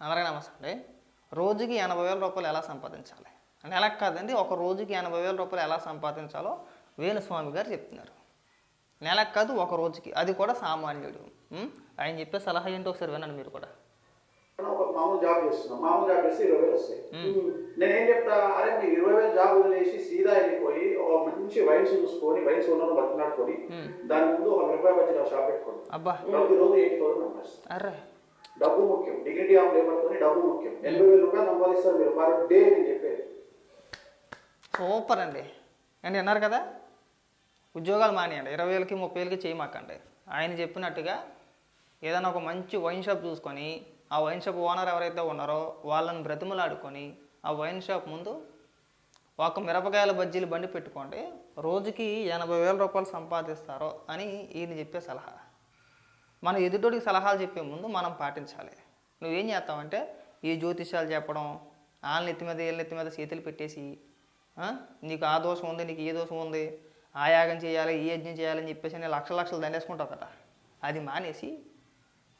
అందరికీ నమస్తే అండి. రోజుకి ఎనభై వేల రూపాయలు ఎలా సంపాదించాలి? నెలకు కాదండి ఒక రోజుకి ఎనభై వేల రూపాయలు ఎలా సంపాదించాలో వేణుస్వామి గారు చెప్తున్నారు. నెలకు కాదు ఒక రోజుకి. అది కూడా సామాన్యుడు? ఆయన చెప్పే సలహా ఏంటో ఒకసారి వినండి మీరు కూడా. మనం ఒక మామూలు జాబ్ చేస్తున్నాం మామూలు జాబ్ చేస్తే ఇరవై వేలు వస్తాయి. నేనేం చెప్తా అరే మీరు ఇరవై వేలు జాబ్ వదిలేసి సీదా వెళ్ళిపోయి ఒక మంచి వైన్స్ చూసుకొని వైన్స్ ఉన్న బతిలాడుకొని దాని ముందు ఒక మిరపకాయ బజ్జీ షాప్ పెట్టుకోండి. అబ్బా. ప్రతిరోజు ఎయిటీ థౌసండ్ సంపాదిస్తారు అర్రే. డబ్బు ముఖ్యం. డిగ్నిటీ ఆఫ్ లేబర్తోని డబ్బు ముఖ్యం. ఎనభై వేల రూపాయలు సంపాదిస్తారు మీరు. పర్ డే నేను చెప్పేది. సూపర్ అండి. అండి విన్నారు కదా? ఉద్యోగాలు మానేయండి. ఇరవై వేలకి ముప్పై వేలకి చేయమాకండి. ఆయన చెప్పినట్టుగా ఏదైనా ఒక మంచి వైన్ షాప్ చూసుకొని ఆ వైన్ షాప్ ఓనర్ ఎవరైతే ఉన్నారో వాళ్ళని బ్రతిమలాడుకొని ఆ వైన్ షాప్ ముందు ఒక మిరపకాయల బజ్జీలు బండి పెట్టుకోండి. రోజుకి ఎనభై వేల రూపాయలు సంపాదిస్తారో అని ఈయన చెప్పే సలహా. మన ఎదుటోడికి సలహాలు చెప్పే ముందు మనం పాటించాలి. నువ్వేం చేస్తావంటే ఈ జ్యోతిష్యాలు చెప్పడం వాళ్ళని ఎత్తి మీద వీళ్ళ ఎత్తి మీద చేతులు పెట్టేసి నీకు ఆ దోషం ఉంది నీకు ఏ దోషం ఉంది ఆ యాగం చేయాలి ఈ యజ్ఞం చేయాలని చెప్పేసి నేను లక్ష లక్షలు దండేసుకుంటావు కదా. అది మానేసి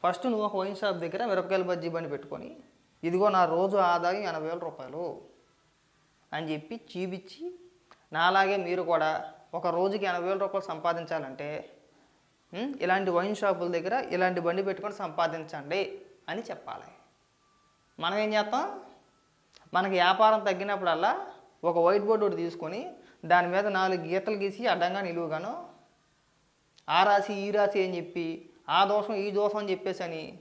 ఫస్ట్ నువ్వు ఒక వైన్ షాప్ దగ్గర మిరపకాయల బజ్జీ బండి పెట్టుకొని ఇదిగో నా రోజు ఆదాయం ఎనభై వేల రూపాయలు అని చెప్పి చూపించి నాలాగే మీరు కూడా ఒక రోజుకి ఎనభై వేల రూపాయలు సంపాదించాలంటే ఇలాంటి వైన్ షాపుల దగ్గర ఇలాంటి బండి పెట్టుకొని సంపాదించండి అని చెప్పాలి. మనం ఏం చేస్తాం? మనకి వ్యాపారం తగ్గినప్పుడల్లా ఒక వైట్ బోర్డు ఒకటి తీసుకొని దాని మీద నాలుగు గీతలు గీసి అడ్డంగా నిలువుగాను ఆ రాసి ఈ రాసి అని చెప్పి ఆ దోషం ఈ దోషం అని చెప్పేసి అని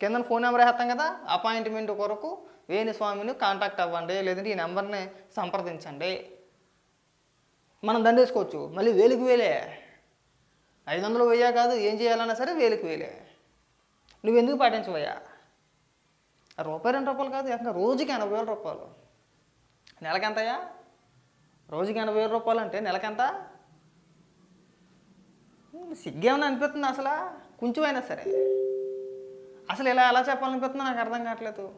కింద ఫోన్ నెంబర్ వేస్తాం కదా అపాయింట్మెంట్ కొరకు వేణు స్వామిని కాంటాక్ట్ అవ్వండి లేదంటే ఈ నెంబర్ని సంప్రదించండి. మనం దండేసుకోవచ్చు. మళ్ళీ వేలికి వేలే. ఐదు వందలు వెయ్యా కాదు ఏం చేయాలన్నా సరే వేలకు వేలే. నువ్వు ఎందుకు పాటించవయ్యా రూపాయి రెండు రూపాయలు కాదు ఏకంగా రోజుకి ఎనభై వేల రూపాయలు. నెలకెంతయ్యా? రోజుకి ఎనభై వేల రూపాయలు అంటే నెలకెంత? సిగ్గేమన్నా అనిపిస్తుంది అసలు? కొంచెమైనా సరే. అసలు ఇలా ఎలా చెప్పాలనిపిస్తుందో నాకు అర్థం కావట్లేదు.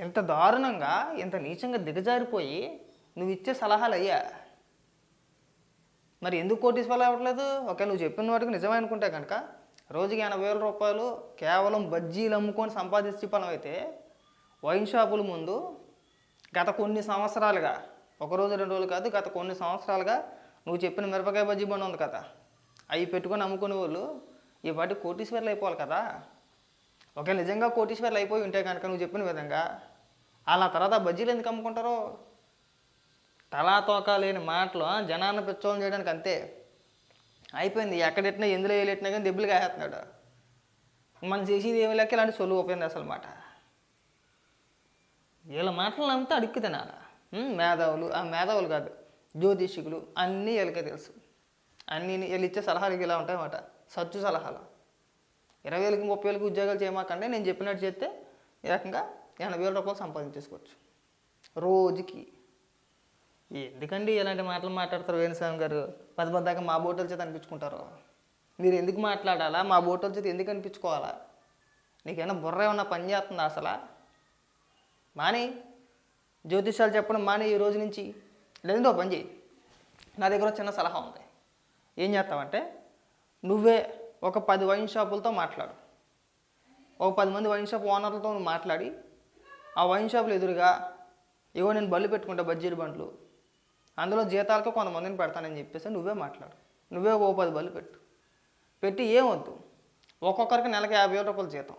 ఇంత దారుణంగా ఇంత నీచంగా దిగజారిపోయి నువ్వు ఇచ్చే సలహాలు అయ్యా మరి ఎందుకు కోటీశ్వరాలు అవ్వట్లేదు ఓకే నువ్వు చెప్పిన వాటికి నిజమే అనుకుంటే కనుక రోజుకి ఎనభై వేల రూపాయలు కేవలం బజ్జీలు అమ్ముకొని సంపాదించే పని అయితే వైన్ షాపుల ముందు గత కొన్ని సంవత్సరాలుగా ఒక రోజు రెండు రోజులు కాదు గత కొన్ని సంవత్సరాలుగా నువ్వు చెప్పిన మిరపకాయ బజ్జీ బండి ఉంది కదా అవి పెట్టుకొని అమ్ముకునే వాళ్ళు ఈ వాటి కోటీశ్వర్లు అయిపోవాలి కదా. ఒకే నిజంగా కోటీశ్వర్లు అయిపోయి ఉంటే కనుక నువ్వు చెప్పిన విధంగా అలా తర్వాత బజ్జీలు ఎందుకు అమ్ముకుంటారో తలా తోక లేని మాటలు జనాన్ని పిచ్చోళ్ళని చేయడానికి అంతే. అయిపోయింది. ఎక్కడెట్టినా ఎందులో వేలెట్టినా కానీ దెబ్బలు కాసేస్తున్నాడు. మనం చేసేది ఏమి లెక్క ఇలాంటి సొలువు అయిపోయింది అసలు మాట. వీళ్ళ మాటలు అంతా అడుక్కు తినాల? మేధావులు ఆ మేధావులు కాదు జ్యోతిషికులు అన్నీ వీళ్ళకే తెలుసు. అన్నీ వీళ్ళు ఇచ్చే సలహాలు ఇలా ఉంటాయన్నమాట సచ్చు సలహాలు. ఇరవై వేలకి ముప్పై వేలకి ఉద్యోగాలు చేయమాకంటే నేను చెప్పినట్టు చేస్తే ఈ రకంగా ఎనభై వేల రూపాయలు సంపాదించేసుకోవచ్చు. రోజుకి. ఎందుకండి ఇలాంటి మాటలు మాట్లాడతారు వేణుస్వామి గారు? పది పది దాకా మా బోటల చేత అనిపించుకుంటారు. మీరు ఎందుకు మాట్లాడాలా? మా బోటల చేత ఎందుకు అనిపించుకోవాలా? నీకేమైనా బుర్ర ఏమన్నా పని చేస్తుందా అసలు? మాని జ్యోతిష్యాలు చెప్పడం మాని ఈ రోజు నుంచి. లేదంటే ఒక పని చేయి. నా దగ్గర చిన్న సలహా ఉంది. ఏం చేస్తావంటే నువ్వే ఒక పది వైన్ షాపులతో మాట్లాడు. ఒక పది మంది వైన్ షాప్ ఓనర్లతో నువ్వు మాట్లాడి ఆ వైన్ షాపులు ఎదురుగా ఇవో నేను బళ్ళు పెట్టుకుంటా బజ్జీలు బండ్లు. అందులో జీతాలకు కొంతమందిని పెడతానని చెప్పేసి నువ్వే మాట్లాడు. నువ్వే ఓ పది బళ్ళు పెట్టు. పెట్టి ఏమొద్దు? ఒక్కొక్కరికి నెలకి యాభై వేల రూపాయలు జీతం.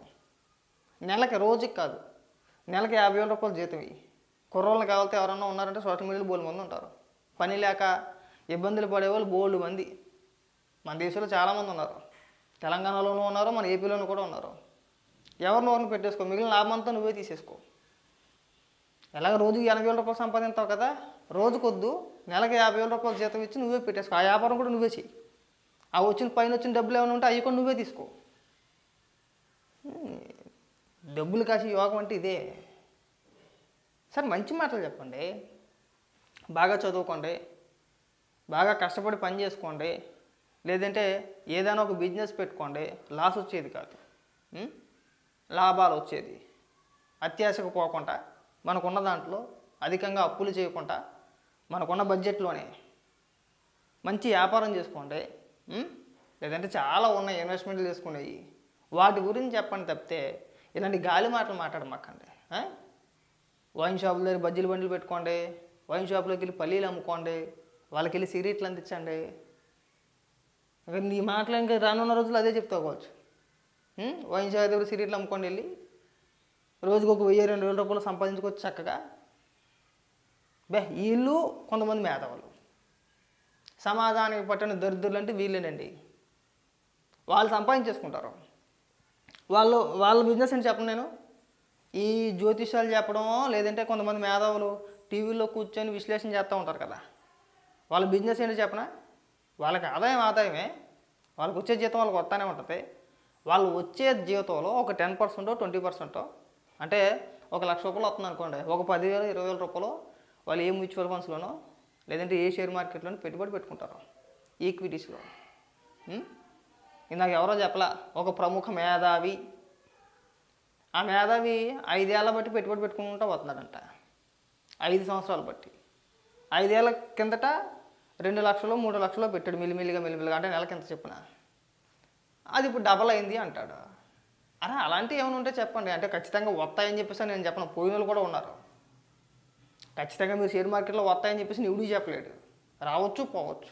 నెలకి రోజుకి కాదు నెలకి యాభై వేల రూపాయలు జీతం ఇవి కుర్రోళ్ళు కావాలితే ఎవరన్నా ఉన్నారంటే సోషల్ మీడియాలో బోలు మంది ఉంటారు. పని లేక ఇబ్బందులు పడేవాళ్ళు బోళ్ళు మంది. మన దేశంలో చాలామంది ఉన్నారు. తెలంగాణలోనూ ఉన్నారు మన ఏపీలోనూ కూడా ఉన్నారు. ఎవరిని ఎవరిని పెట్టేసుకో? మిగిలిన లాభం అంతా నువ్వే తీసేసుకో. ఎలాగ రోజుకి ఎనభై వేల రూపాయలు సంపాదిస్తావు కదా? రోజుకొద్దు నెలకి యాభై వేల రూపాయలు జీతం ఇచ్చి నువ్వే పెట్టేసుకో. ఆ వ్యాపారం కూడా నువ్వే చెయ్యి. ఆ వచ్చిన పైన వచ్చిన డబ్బులు ఏమైనా ఉంటే అవి కూడా నువ్వే తీసుకో. డబ్బులు కాసి యోగం అంటే ఇదే. సార్ మంచి మాటలు చెప్పండి. బాగా చదువుకోండి. బాగా కష్టపడి పని చేసుకోండి. లేదంటే ఏదైనా ఒక బిజినెస్ పెట్టుకోండి. లాస్ వచ్చేది కాదు. లాభాలు వచ్చేది. అత్యాశకు పోకుండా మనకున్న దాంట్లో అధికంగా అప్పులు చేయకుండా మనకున్న బడ్జెట్లోనే. మంచి వ్యాపారం చేసుకోండి. లేదంటే చాలా ఉన్నాయి ఇన్వెస్ట్మెంట్లు చేసుకునేవి వాటి గురించి చెప్పండి తప్పితే ఇలాంటి గాలి మాటలు మాట్లాడమాకండి. వైన్ షాపుల దగ్గర బజ్జీలు బండ్లు పెట్టుకోండి. వైన్ షాప్లోకి వెళ్ళి పల్లీలు అమ్ముకోండి. వాళ్ళకి వెళ్ళి సిగరెట్లు అందించండి. ఇంకా నీ మాటలు ఇంకా రానున్న రోజులు అదే చెప్తాకోవచ్చు వైన్ షాప్ దగ్గర సిగరెట్లు అమ్ముకోండి వెళ్ళి రోజుకు ఒక వెయ్యి రెండు వేల రూపాయలు సంపాదించుకోవచ్చు చక్కగా. బే వీళ్ళు కొంతమంది మేధావులు. సమాజానికి పట్టిన దరిద్రులు అంటే వీళ్ళేనండి. వాళ్ళు సంపాదించేసుకుంటారు. వాళ్ళు వాళ్ళ బిజినెస్ అని చెప్పను నేను? ఈ జ్యోతిష్యాలు చెప్పడమో లేదంటే కొంతమంది మేధావులు టీవీలో కూర్చొని విశ్లేషణ చేస్తూ ఉంటారు కదా. వాళ్ళ బిజినెస్ ఏంటో చెప్పనా? వాళ్ళకి ఆదాయం ఆదాయమే. వాళ్ళకి వచ్చే జీతం వాళ్ళకి వస్తానే ఉంటుంది. వాళ్ళు వచ్చే జీతంలో ఒక టెన్ పర్సెంటో ట్వంటీ పర్సెంటో అంటే ఒక లక్ష రూపాయలు వస్తుంది అనుకోండి. ఒక పదివేలు ఇరవై వేల రూపాయలు వాళ్ళు ఏ మ్యూచువల్ ఫండ్స్లోనో లేదంటే ఏ షేర్ మార్కెట్లోనో పెట్టుబడి పెట్టుకుంటారు. ఈక్విటీస్లో. ఇందాక ఎవరో చెప్పలా ఒక ప్రముఖ మేధావి. ఆ మేధావి ఐదేళ్ళ బట్టి పెట్టుబడి పెట్టుకుంటూ వస్తున్నాడంట. ఐదు సంవత్సరాలు బట్టి. ఐదేళ్ళ కిందట రెండు లక్షలు మూడు లక్షలు పెట్టాడు మిల్లిమిల్లిగా మిల్లిమిల్లిగా. అంటే నెలకి ఎంత చెప్పిన. అది ఇప్పుడు డబల్ అయింది అంటాడు. అరే అలాంటివి ఏమైనా ఉంటే చెప్పండి. అంటే ఖచ్చితంగా వస్తాయని చెప్పేసి నేను చెప్పను. పోయిన వాళ్ళు కూడా ఉన్నారు. ఖచ్చితంగా మీరు షేర్ మార్కెట్లో వస్తాయని చెప్పేసి ఎవడూ చెప్పలేడు రావచ్చు పోవచ్చు.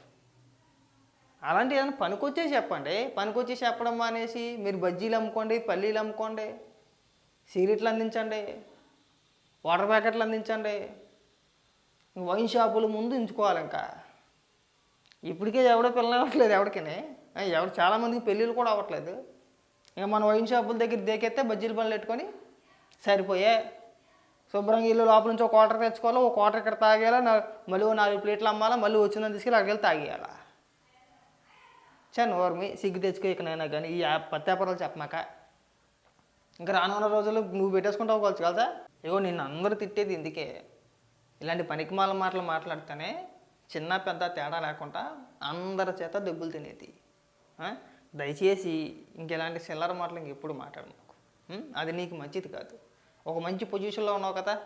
అలాంటి ఏదైనా పనికొచ్చే చెప్పండి. పనికొచ్చి చెప్పడం మానేసి మీరు బజ్జీలు అమ్ముకోండి పల్లీలు అమ్ముకోండి సిగరెట్లు అందించండి వాటర్ ప్యాకెట్లు అందించండి వైన్ షాపులు ముందు ఎంచుకోవాలి ఇంకా ఇప్పటికే ఎవడో పిల్లలు అవ్వట్లేదు ఎవరికని ఎవరు చాలామందికి పెళ్ళిళ్ళు కూడా అవ్వట్లేదు. ఇంకా మన వైన్ షాపుల దగ్గర దేకెత్తే బజ్జీల పనులు పెట్టుకొని సరిపోయే శుభ్రంగా ఇల్లు లోపల నుంచి ఒక క్వార్టర్ తెచ్చుకోవాలి ఒక క్వార్టర్ ఇక్కడ తాగేయాలా మళ్ళీ నాలుగు ప్లేట్లు అమ్మాలా మళ్ళీ వచ్చిందని తీసుకెళ్ళి అక్కడికి తాగేయాలా? చా నోర్మి సిగ్గు తెచ్చుకో ఇకనైనా కానీ ఈ పత్యాపరాలు చెప్పమాక ఇంకా రానున్న రోజుల్లో నువ్వు పెట్టేసుకుంటావు కావచ్చు కదా? ఇగో నిన్ను అందరూ తిట్టేది ఇందుకే. ఇలాంటి పనికిమాల మాటలు మాట్లాడితేనే చిన్న పెద్ద తేడా లేకుండా అందరి చేత దెబ్బలు తినేది. దయచేసి ఇంకెలాంటి చిల్లర మాటలు ఇంకెప్పుడు మాట్లాడు నాకు అది నీకు మంచిది కాదు. ఒక మంచి పొజిషన్లో ఉన్నావు కదా.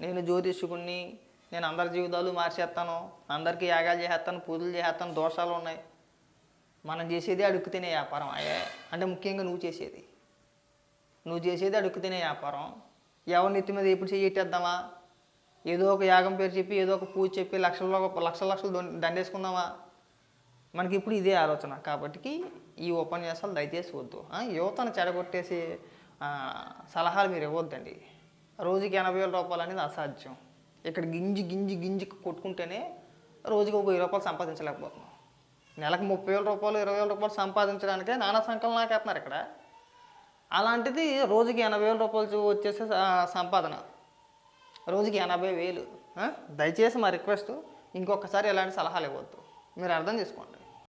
నేను జ్యోతిష్కుడిని నేను అందరి జీవితాలు మార్చేస్తాను అందరికీ యాగాలు చేసేస్తాను పూజలు చేసేస్తాను దోషాలు ఉన్నాయి. మనం చేసేది అడుక్కు తినే వ్యాపారం. అయ్యే అంటే ముఖ్యంగా నువ్వు చేసేది. నువ్వు చేసేది అడుక్కు తినే వ్యాపారం. ఎవరి నెత్తి మీద ఎప్పుడు చేయట్టేద్దామా ఏదో ఒక యాగం పేరు చెప్పి ఏదో ఒక పూజ చెప్పి లక్షల్లో లక్షల లక్షలు దండేసుకుందామా? మనకి ఇప్పుడు ఇదే ఆలోచన. కాబట్టి ఈ ఉపన్యాసాలు దయచేసి వద్దు. ఆ, యువతను చెడగొట్టేసి సలహాలు మీరు ఇవ్వద్దండి. రోజుకి ఎనభై వేల రూపాయలు అనేది అసాధ్యం. ఇక్కడ గింజి గింజి గింజి కొట్టుకుంటేనే రోజుకి ఒక వెయ్యి రూపాయలు సంపాదించలేకపోతున్నాం. నెలకు ముప్పై వేల రూపాయలు ఇరవై వేల రూపాయలు సంపాదించడానికే నానా సంకలనం నాకేస్తున్నారు ఇక్కడ. అలాంటిది రోజుకి ఎనభై వేల రూపాయలు వచ్చేసే సంపాదన. రోజుకి ఎనభై వేలు దయచేసి మా రిక్వెస్ట్ ఇంకొకసారి ఎలాంటి సలహాలు ఇవ్వద్దు. మీరు అర్థం చేసుకోండి.